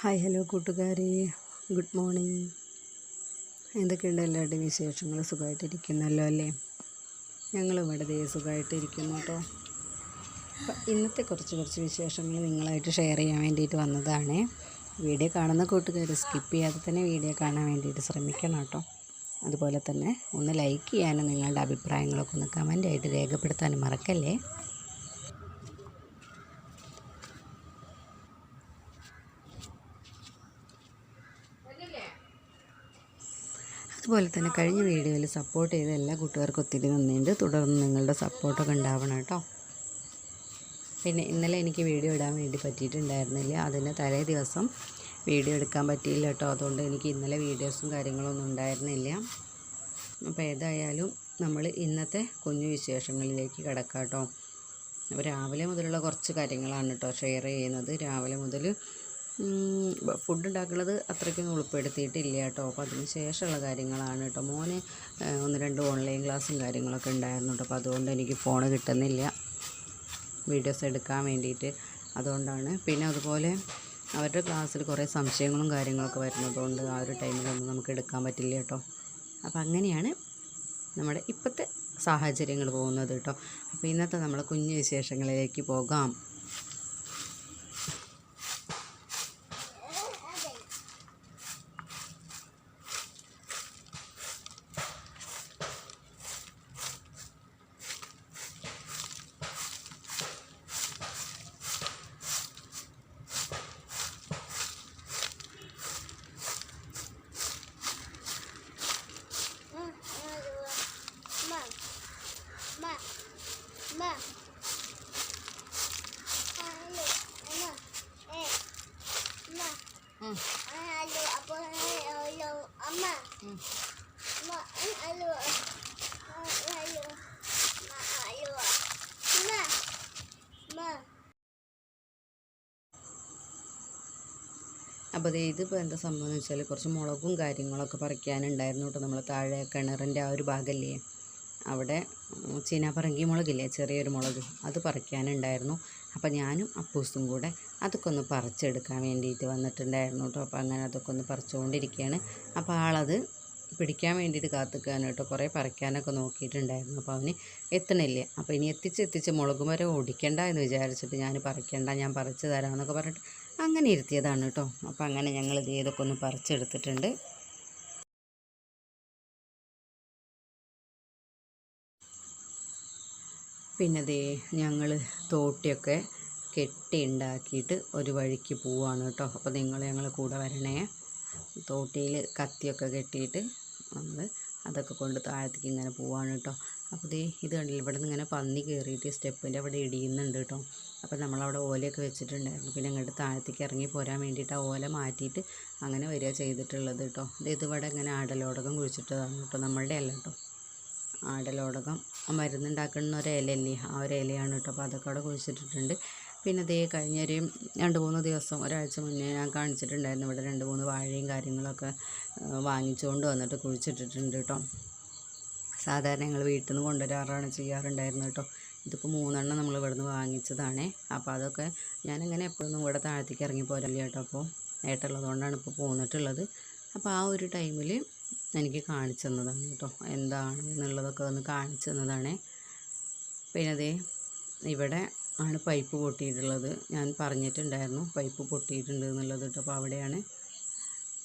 Hi hello കൂട്ടുകാരെ. Good morning. എന്തൊക്കെയുണ്ട് എല്ലാവരുടെയും വിശേഷങ്ങൾ? സുഖമായിട്ടിരിക്കുന്നല്ലോ അല്ലേ? ഞങ്ങളും ഇവിടെ സുഖമായിട്ടിരിക്കുന്നു കേട്ടോ. ഇന്നത്തെ കുറച്ച് കുറച്ച് വിശേഷങ്ങൾ നിങ്ങളായിട്ട് ഷെയർ ചെയ്യാൻ വേണ്ടിയിട്ട് വന്നതാണ്. വീഡിയോ കാണുന്ന കൂട്ടുകാർ സ്കിപ്പ് ചെയ്യാതെ തന്നെ വീഡിയോ കാണാൻ വേണ്ടിയിട്ട് ശ്രമിക്കണം കേട്ടോ. അതുപോലെ തന്നെ ഒന്ന് ലൈക്ക് ചെയ്യാനും നിങ്ങളുടെ അഭിപ്രായങ്ങളൊക്കെ ഒന്ന് കമന്റായിട്ട് രേഖപ്പെടുത്താനും മറക്കല്ലേ? അതുപോലെ തന്നെ കഴിഞ്ഞ വീഡിയോയിൽ സപ്പോർട്ട് ചെയ്ത എല്ലാ കൂട്ടുകാർക്കും ഒത്തിരി നന്ദിയുണ്ട്. തുടർന്ന് നിങ്ങളുടെ സപ്പോർട്ടൊക്കെ ഉണ്ടാവണം കേട്ടോ. പിന്നെ ഇന്നലെ എനിക്ക് വീഡിയോ ഇടാൻ വേണ്ടി പറ്റിയിട്ടുണ്ടായിരുന്നില്ല. അതിന് തലേ ദിവസം വീഡിയോ എടുക്കാൻ പറ്റിയില്ല കേട്ടോ. അതുകൊണ്ട് എനിക്ക് ഇന്നലെ വീഡിയോസും കാര്യങ്ങളൊന്നും ഉണ്ടായിരുന്നില്ല. അപ്പോൾ ഏതായാലും നമ്മൾ ഇന്നത്തെ കുഞ്ഞു വിശേഷങ്ങളിലേക്ക് കിടക്കാം കേട്ടോ. അപ്പോൾ രാവിലെ മുതലുള്ള കുറച്ച് കാര്യങ്ങളാണ് കേട്ടോ ഷെയർ ചെയ്യുന്നത്. രാവിലെ മുതൽ ഫുഡ് ഉണ്ടാക്കുന്നത് അത്രയ്ക്കൊന്നും ഉൾപ്പെടുത്തിയിട്ടില്ല കേട്ടോ. അപ്പോൾ അതിന് ശേഷമുള്ള കാര്യങ്ങളാണ് കേട്ടോ. മോന് ഒന്ന് രണ്ട് ഓൺലൈൻ ക്ലാസ്സും കാര്യങ്ങളൊക്കെ ഉണ്ടായിരുന്നു കേട്ടോ. അപ്പോൾ അതുകൊണ്ട് എനിക്ക് ഫോൺ കിട്ടുന്നില്ല. വീഡിയോസ് എടുക്കാൻ വേണ്ടിയിട്ട്. അതുകൊണ്ടാണ്. പിന്നെ അതുപോലെ അവരുടെ ക്ലാസ്സിൽ കുറേ സംശയങ്ങളും കാര്യങ്ങളൊക്കെ വരുന്നതുകൊണ്ട് ആ ഒരു ടൈമിലൊന്നും നമുക്ക് എടുക്കാൻ പറ്റില്ല കേട്ടോ. അപ്പോൾ അങ്ങനെയാണ് നമ്മുടെ ഇപ്പോഴത്തെ സാഹചര്യങ്ങൾ പോകുന്നത് കേട്ടോ. അപ്പോൾ ഇന്നത്തെ നമ്മളെ കുഞ്ഞു വിശേഷങ്ങളിലേക്ക് പോകാം. Ma. അപ്പോൾ ദേ ഇതിപ്പോൾ എന്താ സംഭവം എന്ന് വെച്ചാൽ കുറച്ച് മുളകും കാര്യങ്ങളൊക്കെ പറിക്കാനുണ്ടായിരുന്നു കേട്ടോ നമ്മൾ താഴെ കിണറിന്റെ ആ ഒരു ഭാഗമല്ലേ അവിടെ ചീനാപ്പറങ്കി മുളകില്ലേ ചെറിയൊരു മുളക് അത് പറിക്കാനുണ്ടായിരുന്നു അപ്പോൾ ഞാനും അപ്പൂസും കൂടെ അതൊക്കെ ഒന്ന് പറിച്ചെടുക്കാൻ വേണ്ടിയിട്ട് വന്നിട്ടുണ്ടായിരുന്നു കേട്ടോ. അപ്പോൾ അങ്ങനെ അതൊക്കെ ഒന്ന് പറിച്ചുകൊണ്ടിരിക്കുകയാണ്. അപ്പോൾ ആളത് പിടിക്കാൻ വേണ്ടിയിട്ട് കാത്തുക്കാണ് കേട്ടോ. കുറേ പറിക്കാനൊക്കെ നോക്കിയിട്ടുണ്ടായിരുന്നു. അപ്പോൾ അവന് എത്തണില്ല. അപ്പോൾ ഇനി എത്തിച്ച് എത്തിച്ച് മുളക് മരം ഓടിക്കണ്ട എന്ന് വിചാരിച്ചിട്ട് ഞാൻ പറിക്കണ്ട ഞാൻ പറിച്ച് തരാമെന്നൊക്കെ പറഞ്ഞിട്ട് അങ്ങനെ ഇരുത്തിയതാണ് കേട്ടോ. അപ്പോൾ അങ്ങനെ ഞങ്ങൾ ഇത് ഏതൊക്കെ ഒന്ന് പറിച്ചെടുത്തിട്ടുണ്ട്. പിന്നെ ദേ ഞങ്ങൾ തോട്ടിയൊക്കെ കെട്ടി ഉണ്ടാക്കിയിട്ട് ഒരു വഴിക്ക് പോവാണ് കേട്ടോ. അപ്പോൾ നിങ്ങൾ ഞങ്ങളെ കൂടെ വരണേ. തോട്ടിയിൽ കത്തിയൊക്കെ കെട്ടിയിട്ട് നമ്മൾ അതൊക്കെ കൊണ്ട് താഴത്തേക്ക് ഇങ്ങനെ പോവാണ് കേട്ടോ. അപ്പോൾ ദേ ഇത് കണ്ടില്ല? ഇവിടെ നിന്ന് ഇങ്ങനെ പന്നി കയറിയിട്ട് സ്റ്റെപ്പിന്റെ അവിടെ ഇടിയുന്നുണ്ട് കേട്ടോ. അപ്പോൾ നമ്മളവിടെ ഓലയൊക്കെ വെച്ചിട്ടുണ്ടായിരുന്നു. പിന്നെ ഇങ്ങോട്ട് താഴത്തേക്ക് ഇറങ്ങി പോരാൻ വേണ്ടിയിട്ട് ആ ഓല മാറ്റിയിട്ട് അങ്ങനെ വരിക ചെയ്തിട്ടുള്ളത് കേട്ടോ. ഇത് ഇവിടെ ഇങ്ങനെ ആടലോടകം കുഴിച്ചിട്ടതാണ് കേട്ടോ. നമ്മളുടെ അല്ല കേട്ടോ. ആടലോടകം. ആ മരുന്നുണ്ടാക്കുന്ന ഒരു ഇലയല്ലേ ആ ഒരു ഇലയാണ് കേട്ടോ അപ്പോൾ അതൊക്കെ അവിടെ കുഴിച്ചിട്ടിട്ടുണ്ട്. പിന്നെ ദേ കഴിഞ്ഞൊരു രണ്ട് മൂന്ന് ദിവസം ഒരാഴ്ച മുന്നേ ഞാൻ കാണിച്ചിട്ടുണ്ടായിരുന്നു. ഇവിടെ രണ്ട് മൂന്ന് വാഴയും കാര്യങ്ങളൊക്കെ വാങ്ങിച്ചുകൊണ്ട് വന്നിട്ട് കുഴിച്ചിട്ടിട്ടുണ്ട് കേട്ടോ. സാധാരണ ഞങ്ങൾ വീട്ടിൽ നിന്ന് കൊണ്ടുവരാറാണ് ചെയ്യാറുണ്ടായിരുന്നു കേട്ടോ. ഇതിപ്പോൾ മൂന്നെണ്ണം നമ്മൾ ഇവിടുന്ന് വാങ്ങിച്ചതാണേ. അപ്പോൾ അതൊക്കെ ഞാനിങ്ങനെ എപ്പോഴൊന്നും ഇവിടെ താഴത്തേക്ക് ഇറങ്ങി പോരല്ലേ കേട്ടോ. അപ്പോൾ ഏട്ടുള്ളതുകൊണ്ടാണ് ഇപ്പോൾ പോന്നിട്ടുള്ളത്. അപ്പോൾ ആ ഒരു ടൈമിൽ എനിക്ക് കാണിച്ചു തന്നതാണ് കേട്ടോ. എന്താണ് എന്നുള്ളതൊക്കെ ഒന്ന് കാണിച്ചു തന്നതാണേ. പിന്നെ അതേ ഇവിടെ ആണ് പൈപ്പ് പൊട്ടിയിട്ടുള്ളത്. ഞാൻ പറഞ്ഞിട്ടുണ്ടായിരുന്നു പൈപ്പ് പൊട്ടിയിട്ടുണ്ട് എന്നുള്ളത് കേട്ടോ. അപ്പോൾ അവിടെയാണ്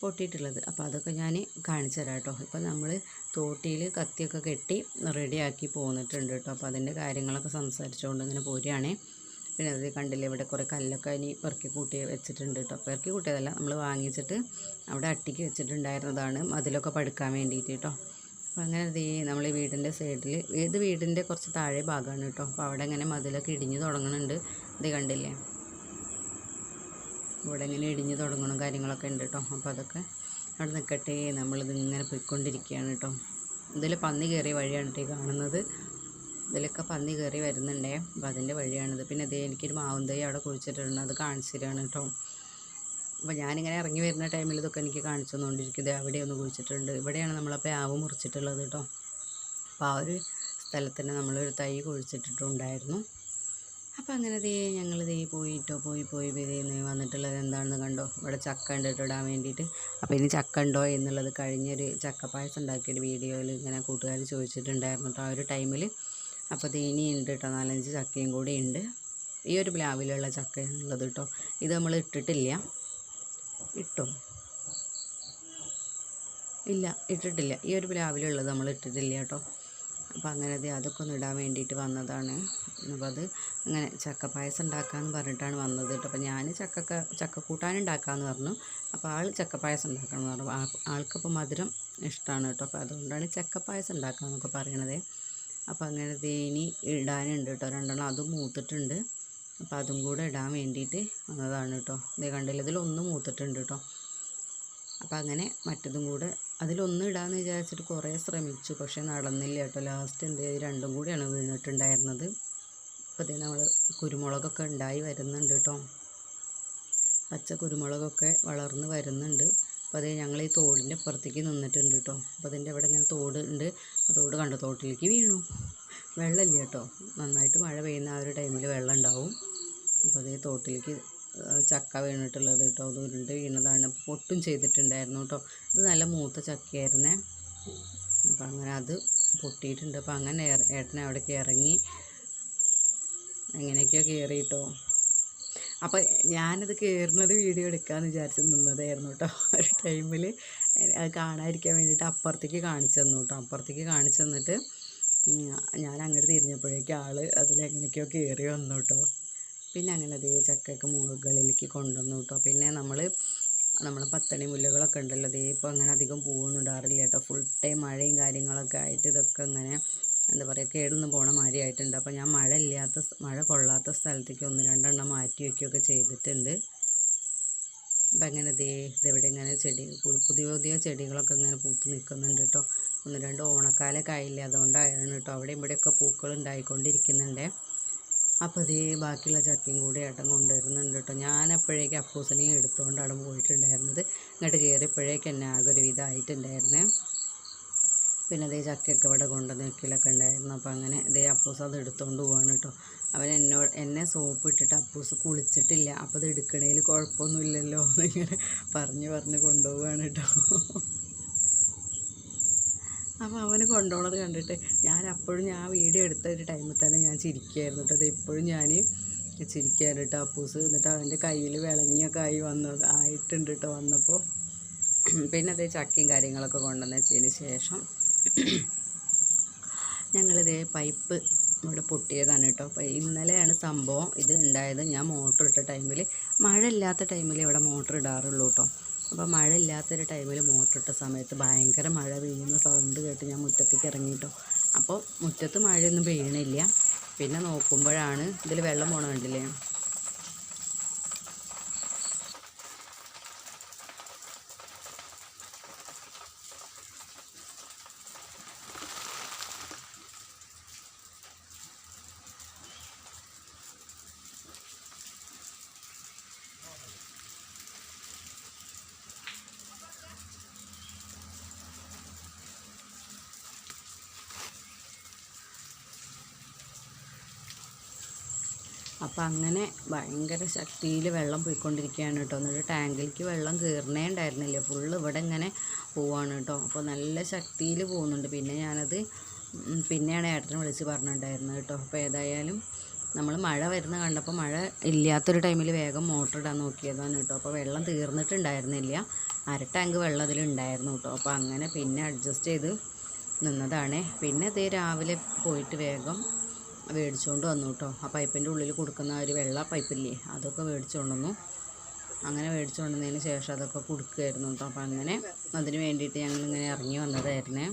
പൊട്ടിയിട്ടുള്ളത്. അപ്പോൾ അതൊക്കെ ഞാൻ കാണിച്ചു തരാം കേട്ടോ. ഇപ്പോൾ നമ്മൾ തോട്ടിയിൽ കത്തിയൊക്കെ കെട്ടി റെഡിയാക്കി പോന്നിട്ടുണ്ട് കേട്ടോ. അപ്പോൾ അതിന്റെ കാര്യങ്ങളൊക്കെ സംസാരിച്ചുകൊണ്ട് ഇങ്ങനെ പോരുകയാണേ. പിന്നെ അത് കണ്ടില്ലേ ഇവിടെ കുറേ കല്ലൊക്കെ ഇനി പെറുക്കി കൂട്ടി വെച്ചിട്ടുണ്ട് കേട്ടോ പെറുക്കി കൂട്ടിയതല്ല നമ്മൾ വാങ്ങിച്ചിട്ട് അവിടെ അട്ടിക്ക് വെച്ചിട്ടുണ്ടായിരുന്നതാണ്. മതിലൊക്കെ പടുക്കാൻ വേണ്ടിയിട്ട് കേട്ടോ അപ്പോൾ അങ്ങനെ ദേ നമ്മൾ വീടിന്റെ സൈഡിൽ ഏത് വീടിന്റെ കുറച്ച് താഴെ ഭാഗമാണ് കേട്ടോ അപ്പോൾ അവിടെ ഇങ്ങനെ മതിലൊക്കെ ഇടിഞ്ഞു തുടങ്ങുന്നുണ്ട് ഇത് കണ്ടില്ലേ? ഇവിടെ ഇങ്ങനെ ഇടിഞ്ഞു തുടങ്ങണം കാര്യങ്ങളൊക്കെ ഉണ്ട് കേട്ടോ അപ്പോൾ അതൊക്കെ അവിടെ നിൽക്കട്ടെ നമ്മളിത് ഇങ്ങനെ പോയിക്കൊണ്ടിരിക്കുകയാണ് കേട്ടോ ഇതിൽ പന്നി കയറിയ വഴിയാണ് കേട്ടോ കാണുന്നത്. ഇതിലൊക്കെ പന്നി കയറി വരുന്നുണ്ടേ. അപ്പോൾ അതിന്റെ വഴിയാണിത്. പിന്നെ അതേ എനിക്കൊരു മാവും തൈ അവിടെ കുഴിച്ചിട്ടുണ്ട് അത് കാണിച്ചു കേട്ടോ. അപ്പോൾ ഞാനിങ്ങനെ ഇറങ്ങി വരുന്ന ടൈമിൽ ഇതൊക്കെ എനിക്ക് കാണിച്ചു തന്നുകൊണ്ടിരിക്കും ഇത് അവിടെ ഒന്ന് കുഴിച്ചിട്ടുണ്ട്. ഇവിടെയാണ് നമ്മളപ്പോൾ ആവ് മുറിച്ചിട്ടുള്ളത് കേട്ടോ. അപ്പോൾ ആ ഒരു സ്ഥലത്ത് തന്നെ നമ്മളൊരു തൈ കുഴിച്ചിട്ടിട്ടുണ്ടായിരുന്നു. അപ്പോൾ അങ്ങനെ ദേ ഞങ്ങൾ ദേ പോയിട്ടോ പോയി പോയി വരുന്ന് വന്നിട്ടുള്ളത് എന്താണെന്ന് കണ്ടോ? ഇവിടെ ചക്ക ഉണ്ട് ഇടാൻ വേണ്ടിയിട്ട്. അപ്പോൾ ഇനി ചക്ക ഉണ്ടോ എന്നുള്ളത് കഴിഞ്ഞൊരു ചക്കപ്പായസം പായസം ഉണ്ടാക്കിയൊരു വീഡിയോയിൽ ഇങ്ങനെ കൂട്ടുകാർ ചോദിച്ചിട്ടുണ്ടായിരുന്നു കേട്ടോ. ആ ഒരു ടൈമിൽ അപ്പോൾ ഇത് ഉണ്ട് കേട്ടോ നാലഞ്ച് ചക്കയും കൂടി ഉണ്ട്. ഈ ഒരു പ്ലാവിലുള്ള ചക്കയാണുള്ളത് കേട്ടോ ഇത് നമ്മൾ ഇട്ടിട്ടില്ല. ഇട്ടോ? ഇല്ല ഇട്ടിട്ടില്ല. ഈ ഒരു പ്ലാവിലുള്ളത് നമ്മൾ ഇട്ടിട്ടില്ല കേട്ടോ അപ്പോൾ അങ്ങനെ അത് അതൊക്കെ ഒന്ന് ഇടാൻ വേണ്ടിയിട്ട് വന്നതാണ്. അപ്പോൾ അത് അങ്ങനെ ചക്ക പായസം ഉണ്ടാക്കാമെന്ന് പറഞ്ഞിട്ടാണ് വന്നത് കേട്ടോ അപ്പോൾ ഞാൻ ചക്ക ചക്ക കൂട്ടാൻ ഉണ്ടാക്കാമെന്ന് പറഞ്ഞു. അപ്പോൾ ആൾ ചക്ക പായസം ഉണ്ടാക്കാമെന്ന് പറഞ്ഞു. ആൾക്കപ്പോൾ മധുരം ഇഷ്ടമാണ് കേട്ടോ അപ്പോൾ അതുകൊണ്ടാണ് ചക്ക പായസം ഉണ്ടാക്കാമെന്നൊക്കെ പറയണത്. അപ്പോൾ അങ്ങനെ ഇനി ഇടാനുണ്ട് കേട്ടോ. രണ്ടെണ്ണം അതും മൂത്തിട്ടുണ്ട്. അപ്പോൾ അതും കൂടെ ഇടാൻ വേണ്ടിയിട്ട് വന്നതാണ് കേട്ടോ. ഇത് കണ്ടില്ല ഇതിലൊന്ന് മൂത്തിട്ടുണ്ട് കേട്ടോ. അപ്പോൾ അങ്ങനെ മറ്റതും കൂടെ അതിലൊന്നും ഇടാമെന്ന് വിചാരിച്ചിട്ട് കുറേ ശ്രമിച്ചു പക്ഷേ നടന്നില്ല കേട്ടോ. ലാസ്റ്റ് എന്ത് ചെയ്ത്? രണ്ടും കൂടിയാണ് വീണിട്ടുണ്ടായിരുന്നത്. അപ്പോൾ ഇതേ നമ്മൾ കുരുമുളകൊക്കെ ഉണ്ടായി വരുന്നുണ്ട് കേട്ടോ. പച്ച കുരുമുളകൊക്കെ വളർന്ന് വരുന്നുണ്ട്. അപ്പോൾ അതേ ഞങ്ങൾ ഈ തോടിന്റെ അപ്പുറത്തേക്ക് നിന്നിട്ടുണ്ട് കേട്ടോ. അപ്പോൾ അതിന്റെ അവിടെ ഇങ്ങനെ തോട് ഉണ്ട്. ആ കണ്ട തോട്ടിലേക്ക് വീണു. വെള്ളമില്ല കേട്ടോ. നന്നായിട്ട് മഴ പെയ്യുന്ന ആ ഒരു ടൈമിൽ വെള്ളം ഉണ്ടാവും അപ്പോൾ അതേ തോട്ടിലേക്ക് ചക്ക വീണിട്ടുള്ളത് കേട്ടോ അത് ഉരുണ്ട് വീണതാണ്. പൊട്ടും ചെയ്തിട്ടുണ്ടായിരുന്നു കേട്ടോ. ഇത് നല്ല മൂത്ത ചക്കയായിരുന്നേ. അപ്പോൾ അങ്ങനെ അത് പൊട്ടിയിട്ടുണ്ട്. അപ്പോൾ അങ്ങനെ ഏട്ടൻ അവിടേക്ക് ഇറങ്ങി. എങ്ങനെയൊക്കെയോ കയറി കേട്ടോ. അപ്പോൾ ഞാനത് കയറുന്നത് വീഡിയോ എടുക്കാമെന്ന് വിചാരിച്ച് നിന്നതായിരുന്നു കേട്ടോ. ഒരു ടൈമിൽ കാണാതിരിക്കാൻ വേണ്ടിയിട്ട് അപ്പുറത്തേക്ക് കാണിച്ചു തന്നു കേട്ടോ. അപ്പുറത്തേക്ക് കാണിച്ചു തന്നിട്ട് ഞാൻ അങ്ങോട്ട് തിരിഞ്ഞപ്പോഴേക്കും ആൾ അതിലെങ്ങനെയൊക്കെയോ കയറി വന്നു കേട്ടോ. പിന്നെ അങ്ങനെ അതേ ചക്കയൊക്കെ മുകളിലേക്ക് കൊണ്ടുവന്നു കേട്ടോ. പിന്നെ നമ്മൾ നമ്മളെ പത്തണി മുല്ലകളൊക്കെ ഉണ്ടല്ലോ അതേ ഇപ്പോൾ അങ്ങനെ അധികം പൂവൊന്നും കേട്ടോ. ഫുൾ ടൈം മഴയും കാര്യങ്ങളൊക്കെ ആയിട്ട് ഇതൊക്കെ അങ്ങനെ എന്താ പറയുക കേടൊന്നും പോണ മാതിരി ആയിട്ടുണ്ട്. അപ്പോൾ ഞാൻ മഴ ഇല്ലാത്ത മഴ കൊള്ളാത്ത സ്ഥലത്തേക്ക് ഒന്ന് രണ്ടെണ്ണം മാറ്റി വയ്ക്കുകയൊക്കെ ചെയ്തിട്ടുണ്ട്. അപ്പം അങ്ങനെ ദേ ഇതെവിടെ ഇങ്ങനെ ചെടി പുതിയ പുതിയ ചെടികളൊക്കെ ഇങ്ങനെ പൂത്ത് നിൽക്കുന്നുണ്ട് കേട്ടോ. ഒന്ന് രണ്ട് ഓണക്കാലമൊക്കെ ആയില്ലേ അതുകൊണ്ടാണ് കേട്ടോ. അവിടെ ഇവിടെയൊക്കെ പൂക്കൾ ഉണ്ടായിക്കൊണ്ടിരിക്കുന്നുണ്ട്. അപ്പോൾ ഇതേ ബാക്കിയുള്ള ചക്കയും കൂടി ഏട്ടൻ കൊണ്ടുവരുന്നുണ്ട് കേട്ടോ. ഞാൻ അപ്പോഴേക്കും അപ്പൂസിനെയും എടുത്തുകൊണ്ടാണ് പോയിട്ടുണ്ടായിരുന്നത്. ഇങ്ങോട്ട് കയറിയപ്പോഴേക്കും എന്നെ ആകെ ഒരു വിധമായിട്ടുണ്ടായിരുന്നേ പിന്നെ അതേ ചക്കയൊക്കെ ഇവിടെ കൊണ്ടുവന്ന് വെക്കലൊക്കെ ഉണ്ടായിരുന്നു. അപ്പോൾ അങ്ങനെ ഇതേ അപ്പൂസ് അത് എടുത്തുകൊണ്ട് പോവാണ് കേട്ടോ അവൻ എന്നോട് എന്നെ സോപ്പ് ഇട്ടിട്ട് അപ്പൂസ് കുളിച്ചിട്ടില്ല. അപ്പോൾ അത് എടുക്കണേൽ കുഴപ്പമൊന്നുമില്ലല്ലോ എന്നിങ്ങനെ പറഞ്ഞ് പറഞ്ഞ് കൊണ്ടുപോവാണ് കേട്ടോ അപ്പോൾ അവന് കൊണ്ടുപോകണത് കണ്ടിട്ട് ഞാൻ അപ്പോഴും ഞാൻ വീഡിയോ എടുത്ത ഒരു ടൈമിൽ തന്നെ ഞാൻ ചിരിക്കുകയായിരുന്നു കേട്ടോ അത് ഇപ്പോഴും ഞാൻ ചിരിക്കുകയായിരുന്നു കേട്ടോ അപ്പൂസ്. എന്നിട്ട് അവന്റെ കയ്യിൽ വിളഞ്ഞൊക്കെ ആയി വന്നത് ആയിട്ടുണ്ട് കേട്ടോ വന്നപ്പോൾ പിന്നെ അതേ ചക്കയും കാര്യങ്ങളൊക്കെ കൊണ്ടുവന്ന് വെച്ചതിന് ശേഷം ഞങ്ങളിതേ പൈപ്പ് ഇവിടെ പൊട്ടിയതാണ് കേട്ടോ. അപ്പോൾ ഇന്നലെയാണ് സംഭവം ഇത് ഉണ്ടായത്. ഞാൻ മോട്ടർ ഇട്ട ടൈമിൽ മഴ ഇല്ലാത്ത ടൈമിൽ ഇവിടെ മോട്ടർ ഇടാറുള്ളൂ കേട്ടോ. അപ്പോൾ മഴ ഇല്ലാത്തൊരു ടൈമിൽ മോട്ടർ ഇട്ട സമയത്ത് ഭയങ്കര മഴ വീഴുന്ന സൗണ്ട് കേട്ട് ഞാൻ മുറ്റത്തേക്ക് ഇറങ്ങി കേട്ടോ. അപ്പോൾ മുറ്റത്ത് മഴയൊന്നും പെയ്യണില്ല. പിന്നെ നോക്കുമ്പോഴാണ് ഇതിൽ വെള്ളം പോകണ കണ്ടില്ലേ? അപ്പോൾ അങ്ങനെ ഭയങ്കര ശക്തിയിൽ വെള്ളം പോയിക്കൊണ്ടിരിക്കുകയാണ് കേട്ടോ. എന്നിട്ട് ടാങ്കിലേക്ക് വെള്ളം കയറണേ ഉണ്ടായിരുന്നില്ല. ഫുള്ള് ഇവിടെ ഇങ്ങനെ പോവാണ് കേട്ടോ. അപ്പോൾ നല്ല ശക്തിയിൽ പോകുന്നുണ്ട്. പിന്നെ ഞാനത് പിന്നെയാണ് ഏട്ടനെ വിളിച്ച് പറഞ്ഞിട്ടുണ്ടായിരുന്നത് കേട്ടോ. അപ്പോൾ ഏതായാലും നമ്മൾ മഴ വരുന്ന കണ്ടപ്പോൾ മഴ ഇല്ലാത്തൊരു ടൈമിൽ വേഗം മോട്ടർ ഇടാൻ നോക്കിയതാണ് കേട്ടോ. അപ്പോൾ വെള്ളം തീർന്നിട്ടുണ്ടായിരുന്നില്ല. അര ടാങ്ക് വെള്ളം അതിലുണ്ടായിരുന്നു കേട്ടോ. അപ്പോൾ അങ്ങനെ പിന്നെ അഡ്ജസ്റ്റ് ചെയ്ത് നിന്നതാണ്. പിന്നെ ഇതേ രാവിലെ പോയിട്ട് വേഗം മേടിച്ചുകൊണ്ട് വന്നു കേട്ടോ ആ പൈപ്പിന്റെ ഉള്ളിൽ കൊടുക്കുന്ന ഒരു വെള്ള പൈപ്പില്ലേ അതൊക്കെ മേടിച്ചു കൊണ്ടുവന്നു അങ്ങനെ മേടിച്ചു കൊണ്ടുവന്നതിന് ശേഷം അതൊക്കെ കൊടുക്കുമായിരുന്നു കേട്ടോ അപ്പം അങ്ങനെ അതിന് വേണ്ടിയിട്ട് ഞങ്ങൾ ഇങ്ങനെ ഇറങ്ങി വന്നതായിരുന്നേ.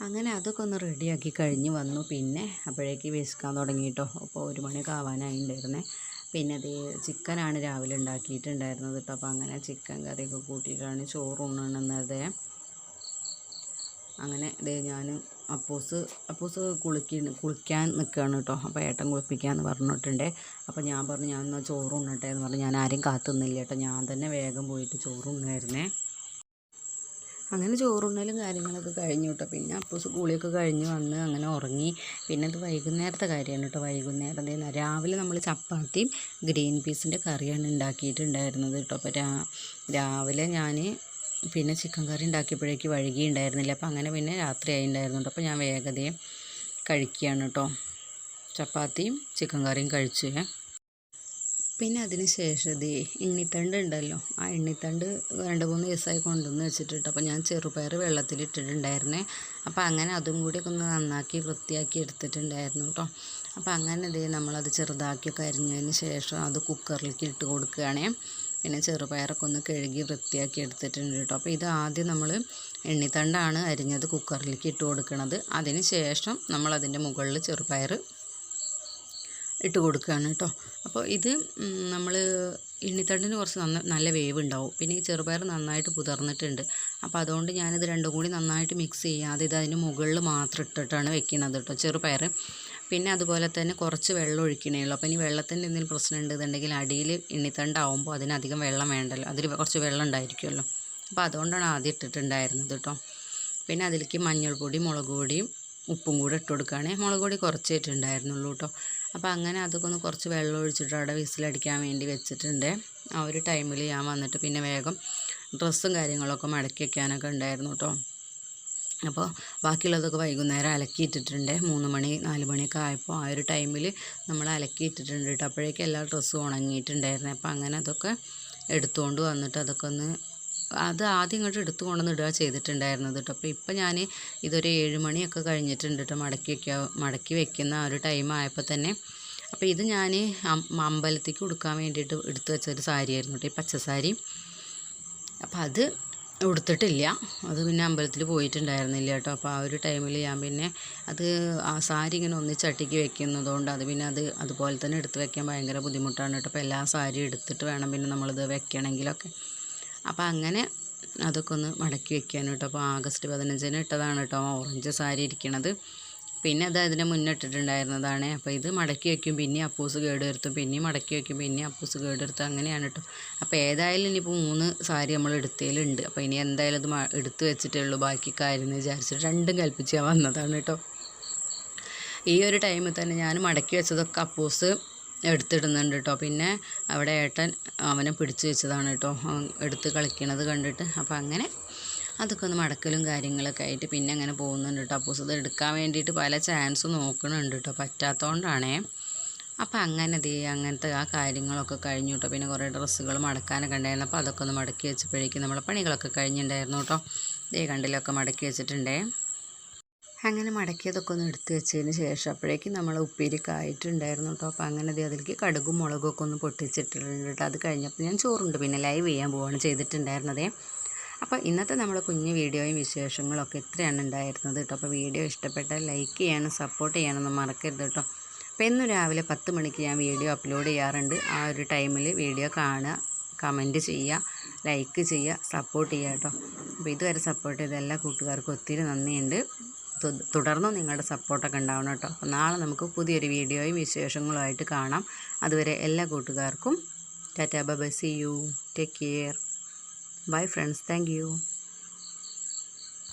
അങ്ങനെ അതൊക്കെ ഒന്ന് റെഡിയാക്കി കഴിഞ്ഞ് വന്നു. പിന്നെ അപ്പോഴേക്ക് വിശക്കാൻ തുടങ്ങിയിട്ടോ അപ്പോൾ ഒരു മണിയൊക്കെ ആവാനായിട്ടുണ്ടായിരുന്നേ പിന്നെ അത് ചിക്കനാണ് രാവിലെ ഉണ്ടാക്കിയിട്ടുണ്ടായിരുന്നത് കേട്ടോ. അപ്പോൾ അങ്ങനെ ചിക്കൻ കറിയൊക്കെ കൂട്ടിയിട്ടാണ് ചോറ് ഉണ്ണുന്നത് അങ്ങനെ ഇത് ഞാൻ അപ്പോസ് അപ്പോസ് കുളിക്കി കുളിക്കാൻ നിൽക്കുകയാണ് കേട്ടോ. അപ്പോൾ ഏട്ടൻ കുളിപ്പിക്കാമെന്ന് പറഞ്ഞിട്ടുണ്ട്. അപ്പോൾ ഞാൻ പറഞ്ഞു ഞാൻ എന്നാൽ ചോറ് ഉണ്ണട്ടെ എന്ന് പറഞ്ഞു. ഞാൻ ആരും കാത്തുനിന്നില്ല കേട്ടോ. ഞാൻ തന്നെ വേഗം പോയിട്ട് ചോറ് ഉണ്ണായിരുന്നേ. അങ്ങനെ ചോറുണ്ണലും കാര്യങ്ങളൊക്കെ കഴിഞ്ഞു കേട്ടോ. പിന്നെ അപ്പോൾ സ്കൂളിലൊക്കെ കഴിഞ്ഞ് വന്ന് അങ്ങനെ ഉറങ്ങി. പിന്നെ അത് വൈകുന്നേരത്തെ കാര്യമാണ് കേട്ടോ. വൈകുന്നേരം രാവിലെ നമ്മൾ ചപ്പാത്തിയും ഗ്രീൻ പീസിന്റെ കറിയാണ് ഉണ്ടാക്കിയിട്ടുണ്ടായിരുന്നത് കേട്ടോ. അപ്പോൾ രാ രാവിലെ ഞാൻ പിന്നെ ചിക്കൻ കറി ഉണ്ടാക്കിയപ്പോഴേക്ക് വഴുകി ഉണ്ടായിരുന്നില്ല. അപ്പോൾ അങ്ങനെ പിന്നെ രാത്രി ഉണ്ടായിരുന്നു അപ്പോൾ ഞാൻ വേഗതയും കഴിക്കുകയാണ് കേട്ടോ. ചപ്പാത്തിയും ചിക്കൻ കറിയും കഴിച്ചു. പിന്നെ അതിന് ശേഷം ഇത് എണ്ണിത്തണ്ട് ഉണ്ടല്ലോ. ആ എണ്ണിത്തണ്ട് രണ്ട് മൂന്ന് ദിവസമായി കൊണ്ടുവന്ന് വെച്ചിട്ടുണ്ട്. അപ്പോൾ ഞാൻ ചെറുപയർ വെള്ളത്തിൽ വെള്ളത്തിലിട്ടിട്ടുണ്ടായിരുന്നേ. അപ്പോൾ അങ്ങനെ അതും കൂടി ഒക്കെ ഒന്ന് നന്നാക്കി വൃത്തിയാക്കി എടുത്തിട്ടുണ്ടായിരുന്നു കേട്ടോ അപ്പോൾ അങ്ങനെ ഇത് നമ്മളത് ചെറുതാക്കിയൊക്കെ അരിഞ്ഞതിന് ശേഷം അത് കുക്കറിലേക്ക് ഇട്ട് കൊടുക്കുകയാണേ. പിന്നെ ചെറുപയറൊക്കെ ഒന്ന് കഴുകി വൃത്തിയാക്കി എടുത്തിട്ടുണ്ട് കേട്ടോ അപ്പോൾ ഇത് ആദ്യം നമ്മൾ എണ്ണിത്തണ്ടാണ് അരിഞ്ഞത് കുക്കറിലേക്ക് ഇട്ട് കൊടുക്കുന്നത് അതിന് ശേഷം നമ്മളതിന്റെ മുകളിൽ ചെറുപയർ ഇട്ട് കൊടുക്കുകയാണ് കേട്ടോ. അപ്പോൾ ഇത് നമ്മൾ ഇണ്ണിത്തണ്ടിന് കുറച്ച് നന്ന നല്ല വേവ് ഉണ്ടാവും പിന്നെ ഈ ചെറുപയർ നന്നായിട്ട് പുതർന്നിട്ടുണ്ട്. അപ്പോൾ അതുകൊണ്ട് ഞാനിത് രണ്ടും കൂടി നന്നായിട്ട് മിക്സ് ചെയ്യാതെ ഇത് അതിന് മുകളിൽ മാത്രം ഇട്ടിട്ടാണ് വെക്കുന്നത് കേട്ടോ ചെറുപയർ പിന്നെ അതുപോലെ തന്നെ കുറച്ച് വെള്ളം ഒഴിക്കണേ ഉള്ളൂ. അപ്പോൾ ഇനി വെള്ളത്തിന്റെ എന്തെങ്കിലും പ്രശ്നം ഉണ്ടെന്നുണ്ടെങ്കിൽ അടിയിൽ ഇണ്ണിത്തണ്ടാവുമ്പോൾ അതിനധികം വെള്ളം വേണ്ടല്ലോ. അതിൽ കുറച്ച് വെള്ളം ഉണ്ടായിരിക്കുമല്ലോ. അപ്പോൾ അതുകൊണ്ടാണ് ആദ്യം ഇട്ടിട്ടുണ്ടായിരുന്നത് കേട്ടോ. പിന്നെ അതിലേക്ക് മഞ്ഞൾപ്പൊടി മുളക് പൊടിയും ഉപ്പും കൂടെ ഇട്ട് കൊടുക്കുകയാണെങ്കിൽ മുളക് പൊടി കുറച്ചേ ഇട്ടുണ്ടായിരുന്നുള്ളൂ കേട്ടോ. അപ്പോൾ അങ്ങനെ അതൊക്കെ ഒന്ന് കുറച്ച് വെള്ളം ഒഴിച്ചിട്ട് അവിടെ വിസിലടിക്കാൻ വേണ്ടി വെച്ചിട്ടുണ്ട്. ആ ഒരു ടൈമിൽ ഞാൻ വന്നിട്ട് പിന്നെ വേഗം ഡ്രസ്സും കാര്യങ്ങളൊക്കെ മടക്കി വയ്ക്കാനൊക്കെ ഉണ്ടായിരുന്നു കേട്ടോ. അപ്പോൾ ബാക്കിയുള്ളതൊക്കെ വൈകുന്നേരം അലക്കിയിട്ടിട്ടുണ്ട് മൂന്ന് മണി നാല് മണിയൊക്കെ ആയപ്പോൾ ആ ഒരു ടൈമിൽ നമ്മൾ അലക്കിയിട്ടിട്ടുണ്ട് കേട്ടോ. അപ്പോഴേക്കും എല്ലാ ഡ്രസ്സും ഉണങ്ങിയിട്ടുണ്ടായിരുന്നു. അപ്പോൾ അങ്ങനെ അതൊക്കെ എടുത്തുകൊണ്ട് വന്നിട്ട് അതൊക്കെ ഒന്ന് അത് ആദ്യം ഇങ്ങോട്ട് എടുത്തു കൊണ്ടുവന്ന് ഇടുക ചെയ്തിട്ടുണ്ടായിരുന്നത് കേട്ടോ. അപ്പോൾ ഇപ്പോൾ ഞാൻ ഇതൊരു ഏഴ് മണിയൊക്കെ കഴിഞ്ഞിട്ടുണ്ട് കേട്ടോ. മടക്കി വയ്ക്കുക മടക്കി വെക്കുന്ന ആ ഒരു ടൈം ആയപ്പോൾ തന്നെ. അപ്പോൾ ഇത് ഞാൻ അമ്പലത്തേക്ക് കൊടുക്കാൻ വേണ്ടിയിട്ട് എടുത്തു വെച്ച വെച്ചൊരു സാരിയായിരുന്നു കേട്ടോ ഈ പച്ചസാരി. അപ്പോൾ അത് ഉടുത്തിട്ടില്ല. അത് പിന്നെ അമ്പലത്തിൽ പോയിട്ടുണ്ടായിരുന്നില്ല കേട്ടോ. അപ്പോൾ ആ ഒരു ടൈമിൽ ഞാൻ പിന്നെ അത് ആ സാരി ഇങ്ങനെ ഒന്നിച്ചട്ടിക്ക് വെക്കുന്നതുകൊണ്ട് അത് പിന്നെ അത് അതുപോലെ തന്നെ എടുത്ത് വെക്കാൻ ഭയങ്കര ബുദ്ധിമുട്ടാണ് കേട്ടോ. അപ്പോൾ എല്ലാ സാരി എടുത്തിട്ട് വേണം പിന്നെ നമ്മളിത് വെക്കണമെങ്കിലൊക്കെ അപ്പോൾ അങ്ങനെ അതൊക്കെ ഒന്ന് മടക്കി വെക്കാൻ കേട്ടോ. അപ്പോൾ ആഗസ്റ്റ് പതിനഞ്ചിന് ഇട്ടതാണ് കേട്ടോ. ഓറഞ്ച് സാരി ഇരിക്കണത്. പിന്നെ അത് അതിന് മുന്നിട്ടിട്ടുണ്ടായിരുന്നതാണ് അപ്പോൾ ഇത് മടക്കി വയ്ക്കും പിന്നെ അപ്പൂസ് കേട് വരുത്തും പിന്നെയും മടക്കി വയ്ക്കും പിന്നെ അപ്പൂസ് കേട് വരുത്തും. അങ്ങനെയാണ് കേട്ടോ. അപ്പോൾ ഏതായാലും ഇനിയിപ്പോൾ മൂന്ന് സാരി നമ്മൾ എടുത്തതിലുണ്ട്. അപ്പോൾ ഇനി എന്തായാലും അത് എടുത്ത് വെച്ചിട്ടേ ഉള്ളൂ. ബാക്കി കാര്യം എന്ന് വിചാരിച്ചിട്ട് രണ്ടും കൽപ്പിച്ച് വന്നതാണ് കേട്ടോ. ഈ ഒരു ടൈമിൽ തന്നെ ഞാൻ മടക്കി വെച്ചതൊക്കെ അപ്പൂസ് എടുത്തിടുന്നുണ്ട് കേട്ടോ പിന്നെ അവിടെ ഏട്ടൻ അവനെ പിടിച്ചു വെച്ചതാണ് കേട്ടോ എടുത്ത് കളിക്കണത് കണ്ടിട്ട്. അപ്പോൾ അങ്ങനെ അതൊക്കെ ഒന്ന് മടക്കലും കാര്യങ്ങളൊക്കെ ആയിട്ട് പിന്നെ അങ്ങനെ പോകുന്നുണ്ട് കേട്ടോ അപ്പൂസ് ഇത് എടുക്കാൻ വേണ്ടിയിട്ട് പല ചാൻസ് നോക്കണുണ്ട് കേട്ടോ പറ്റാത്തതുകൊണ്ടാണേ അപ്പം അങ്ങനെ ദേ അങ്ങനത്തെ ആ കാര്യങ്ങളൊക്കെ കഴിഞ്ഞു കേട്ടോ പിന്നെ കുറേ ഡ്രസ്സുകൾ മടക്കാനൊക്കെ ഉണ്ടായിരുന്നു. അപ്പോൾ അതൊക്കെ ഒന്ന് മടക്കി വെച്ചപ്പോഴേക്കും നമ്മളെ പണികളൊക്കെ കഴിഞ്ഞിട്ടുണ്ടായിരുന്നു കേട്ടോ ദേ കണ്ടിലൊക്കെ മടക്കി വെച്ചിട്ടുണ്ടേ. അങ്ങനെ മടക്കിയതൊക്കെ ഒന്ന് എടുത്ത് വെച്ചതിന് ശേഷം അപ്പോഴേക്കും നമ്മൾ ഉപ്പേരി ആയിട്ടുണ്ടായിരുന്നു കേട്ടോ. അപ്പോൾ അങ്ങനെ അതിലേക്ക് കടുകും മുളകൊക്കെ ഒക്കെ ഒന്ന് പൊട്ടിച്ചിട്ടുണ്ട് കേട്ടോ. അത് കഴിഞ്ഞപ്പോൾ ഞാൻ ചോറുണ്ട്. പിന്നെ ലൈവ് ചെയ്യാൻ പോവാണ് ചെയ്തിട്ടുണ്ടായിരുന്നതേ. അപ്പോൾ ഇന്നത്തെ നമ്മുടെ കുഞ്ഞ് വീഡിയോയും വിശേഷങ്ങളൊക്കെ എത്രയാണ് ഉണ്ടായിരുന്നത് കേട്ടോ. അപ്പോൾ വീഡിയോ ഇഷ്ടപ്പെട്ടാൽ ലൈക്ക് ചെയ്യാനും സപ്പോർട്ട് ചെയ്യാനൊന്നും മറക്കരുത് കേട്ടോ. അപ്പോൾ ഇന്ന് രാവിലെ പത്ത് മണിക്ക് ഞാൻ വീഡിയോ അപ്ലോഡ് ചെയ്യാറുണ്ട്. ആ ഒരു ടൈമിൽ വീഡിയോ കാണുക കമന്റ് ചെയ്യുക ലൈക്ക് ചെയ്യുക സപ്പോർട്ട് ചെയ്യുക കേട്ടോ. അപ്പോൾ ഇതുവരെ സപ്പോർട്ട് ചെയ്ത എല്ലാ കൂട്ടുകാർക്കും ഒത്തിരി നന്ദിയുണ്ട്. തുടർന്നും നിങ്ങളുടെ സപ്പോർട്ടൊക്കെ ഉണ്ടാവണം കേട്ടോ. അപ്പോൾ നാളെ നമുക്ക് പുതിയൊരു വീഡിയോയും വിശേഷങ്ങളുമായിട്ട് കാണാം. അതുവരെ എല്ലാ കൂട്ടുകാർക്കും tata bye see you. Take care. Bye friends. Thank